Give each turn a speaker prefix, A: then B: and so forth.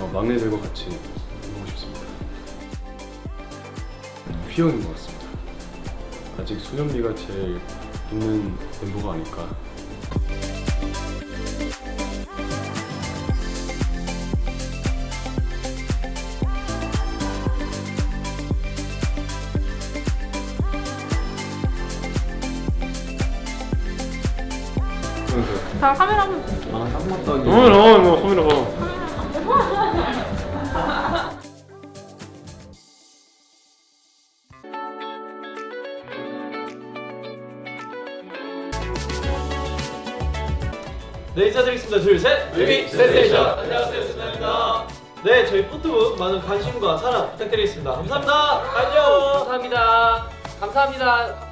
A: 어, 막내들과 같이 해보고 싶습니다. 휘영인 것 같습니다. 아직 소년미가 제일 있는 멤버가 아닐까.
B: 자 카메라 한번
C: 아딱 맞다니.
A: 어, 어, 뭐 카메라 봐.
D: 네 인사드리겠습니다. 둘셋. 뮤비 센세이션. 안녕하세요 승나입니다. 네 저희 포토북 많은 관심과 사랑 부탁드리겠습니다. 감사합니다. 안녕.
E: 감사합니다. 감사합니다.